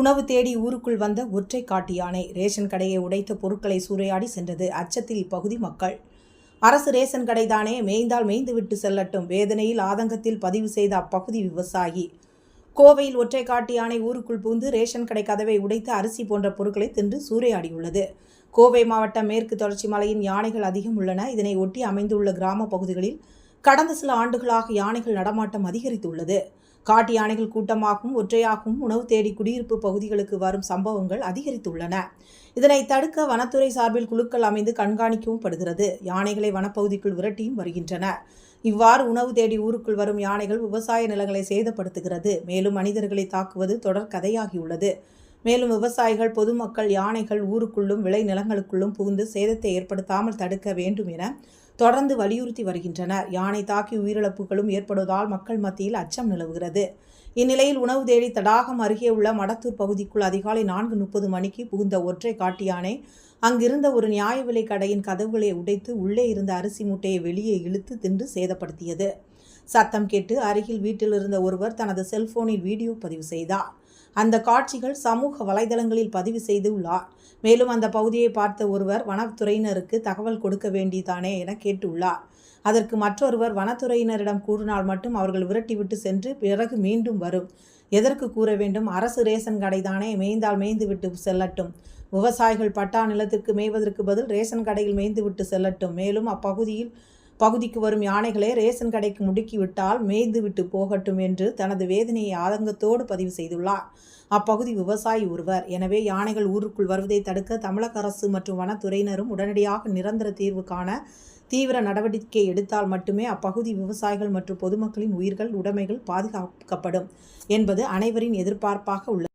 உணவு தேடி ஊருக்குள் வந்த ஒற்றை காட்டு யானை ரேஷன் கடையை உடைத்த பொருட்களை சூறையாடி சென்றது அச்சத்தில் இப்பகுதி மக்கள். அரசு ரேஷன் கடை தானே மேய்ந்தால் மேய்ந்து விட்டு செல்லட்டும் வேதனையில் ஆதங்கத்தில் பதிவு செய்த அப்பகுதி விவசாயி. கோவையில் ஒற்றை காட்டு யானை ஊருக்குள் புகுந்து ரேஷன் கடை கதவை உடைத்து அரிசி போன்ற பொருட்களை தின்று சூறையாடியுள்ளது. கோவை மாவட்டம் மேற்கு தொடர்ச்சி மலையின் யானைகள் அதிகம் உள்ளன. இதனை ஒட்டி அமைந்துள்ள கிராம பகுதிகளில் கடந்த சில ஆண்டுகளாக யானைகள் நடமாட்டம் அதிகரித்துள்ளது. காட்டு யானைகள் கூட்டமாகவும் ஒற்றையாகவும் உணவு தேடி குடியிருப்பு பகுதிகளுக்கு வரும் சம்பவங்கள் அதிகரித்துள்ளன. இதனை தடுக்க வனத்துறை சார்பில் குழுக்கள் அமைந்து கண்காணிக்கவும் படுகிறது. யானைகளை வனப்பகுதிக்குள் விரட்டியும் வருகின்றன. இவ்வாறு உணவு தேடி ஊருக்குள் வரும் யானைகள் விவசாய நிலங்களை சேதப்படுத்துகிறது. மேலும் மனிதர்களை தாக்குவது தொடர் கதையாகியுள்ளது. மேலும் விவசாயிகள் பொதுமக்கள் யானைகள் ஊருக்குள்ளும் விளை நிலங்களுக்குள்ளும் புகுந்து சேதத்தை ஏற்படுத்தாமல் தடுக்க வேண்டும் என தொடர்ந்து வலியுறுத்தி வருகின்றனர். யானை தாக்கி உயிரிழப்புகளும் ஏற்படுவதால் மக்கள் மத்தியில் அச்சம் நிலவுகிறது. இந்நிலையில் உணவு தேடி தடாகம் அருகே உள்ள மடத்தூர் பகுதிக்குள் அதிகாலை நான்கு முப்பது மணிக்கு புகுந்த ஒற்றை காட்டு யானை அங்கிருந்த ஒரு நியாய விலை கடையின் கதவுகளை உடைத்து உள்ளே இருந்த அரிசி மூட்டையை வெளியே இழுத்து தின்று சேதப்படுத்தியது. சத்தம் கேட்டு அருகில் வீட்டில் இருந்த ஒருவர் தனது செல்போனில் வீடியோ பதிவு செய்தார். அந்த காட்சிகள் சமூக வலைதளங்களில் பதிவு செய்துள்ளார். மேலும் அந்த பகுதியை பார்த்த ஒருவர் வனத்துறையினருக்கு தகவல் கொடுக்க வேண்டிதானே என கேட்டுள்ளார். அதற்கு மற்றொருவர் வனத்துறையினரிடம் கூறினால் மட்டும் அவர்கள் விரட்டிவிட்டு சென்று பிறகு மீண்டும் வரும். எதற்கு கூற வேண்டும்? அரசு ரேஷன் கடைதானே மேய்ந்தால் மேய்ந்து விட்டு செல்லட்டும். விவசாயிகள் பட்டா நிலத்திற்கு மேய்வதற்கு பதில் ரேஷன் கடையில் மேய்ந்து விட்டு செல்லட்டும். மேலும் அப்பகுதியில் பகுதிக்கு வரும் யானைகளை ரேஷன் கடைக்கு முடுக்கிவிட்டால் மேய்ந்துவிட்டு மேய்ந்து விட்டு போகட்டும் என்று தனது வேதனையை ஆதங்கத்தோடு பதிவு செய்துள்ளார். அப்பகுதி விவசாயி ஒருவர். எனவே யானைகள் ஊருக்குள் வருவதை தடுக்க தமிழக அரசு மற்றும் வனத்துறையினரும் உடனடியாக நிரந்தர தீர்வு காண தீவிர நடவடிக்கை எடுத்தால் மட்டுமே அப்பகுதி விவசாயிகள் மற்றும் பொதுமக்களின் உயிர்கள் உடைமைகள் பாதுகாக்கப்படும் என்பது அனைவரின் எதிர்பார்ப்பாக உள்ளது.